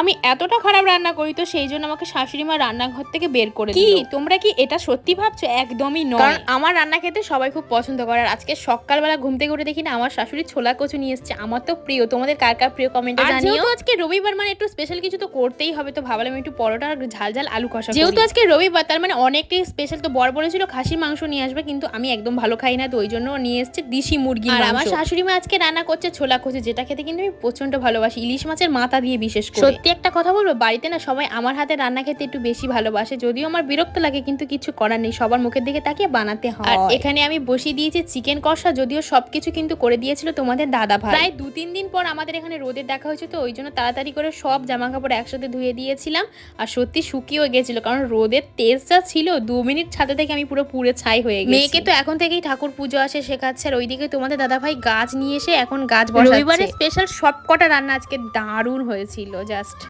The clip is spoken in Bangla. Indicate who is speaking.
Speaker 1: আমি এতটা খারাপ রান্না করি তো সেই জন্য আমাকে শাশুড়ি মা রান্নাঘর থেকে বের করে কি? তোমরা কি এটা সত্যি ভাবছ? একদমই নয়। কারণ আমার রান্না খেতে সবাই খুব পছন্দ করে। আর আজকে সকালবেলা ঘুম থেকে উঠে দেখি না আমার শাশুড়ি ছোলা কচু নিয়ে এসেছে। আমার তো প্রিয়। তোমাদের কার কার প্রিয় কমেন্টে জানিও। আজকে রবিবার মানে একটু স্পেশাল কিছু তো করতেই হবে। তো ভাবলাম একটু পরোটা আর ঝাল ঝাল আলু কষা যেহেতু আজকে রবিবার তার মানে অনেকটাই স্পেশাল তো বর বলেছিল খাসির মাংস নিয়ে আসবে কিন্তু আমি একদম ভালো খাই না তো ওই জন্য নিয়ে এসেছে দেশি মুরগি আর আমার শাশুড়ি মা আজকে রান্না করছে ছোলা কচু যেটা খেতে কিন্তু আমি প্রচণ্ড ভালোবাসি। ইলিশ মাছের মাথা দিয়ে বিশেষ করে। সত্যি একটা কথা বলব? বাড়িতে না সবাই আমার হাতে রান্না খেতে একটু বেশি ভালোবাসে। যদিও আমার বিরক্ত লাগে কিন্তু কিছু করার নেই। সবার মুখের দিকে তাকিয়ে বানাতে হয়। আর এখানে আমি বসিয়ে দিয়েছি চিকেন কষা যদিও সবকিছু কিন্তু করে দিয়েছিল তোমাদের দাদা ভাই। প্রায় দু তিন দিন পর আমাদের এখানে রোদের দেখা হয়েছে তো ওই জন্য তাড়াতাড়ি করে সব জামা কাপড় একসাথে ধুয়ে দিয়েছিলাম। আর সত্যি শুকিয়েও গেছিল কারণ রোদের তেজটা ছিল দু মিনিট ছাদে থেকে আমি পুরো পুড়ে ছাই হয়ে গেছি। মেয়েকে তো এখন থেকেই ঠাকুর পুজো আসে শেখাচ্ছে আর ওইদিকে তোমাদের দাদা ভাই গাছ নিয়ে এসে এখন গাছ বসাচ্ছে। রবিবারে স্পেশাল সব কটা রান্না আজকে দারুণ হয়েছিল জাস্ট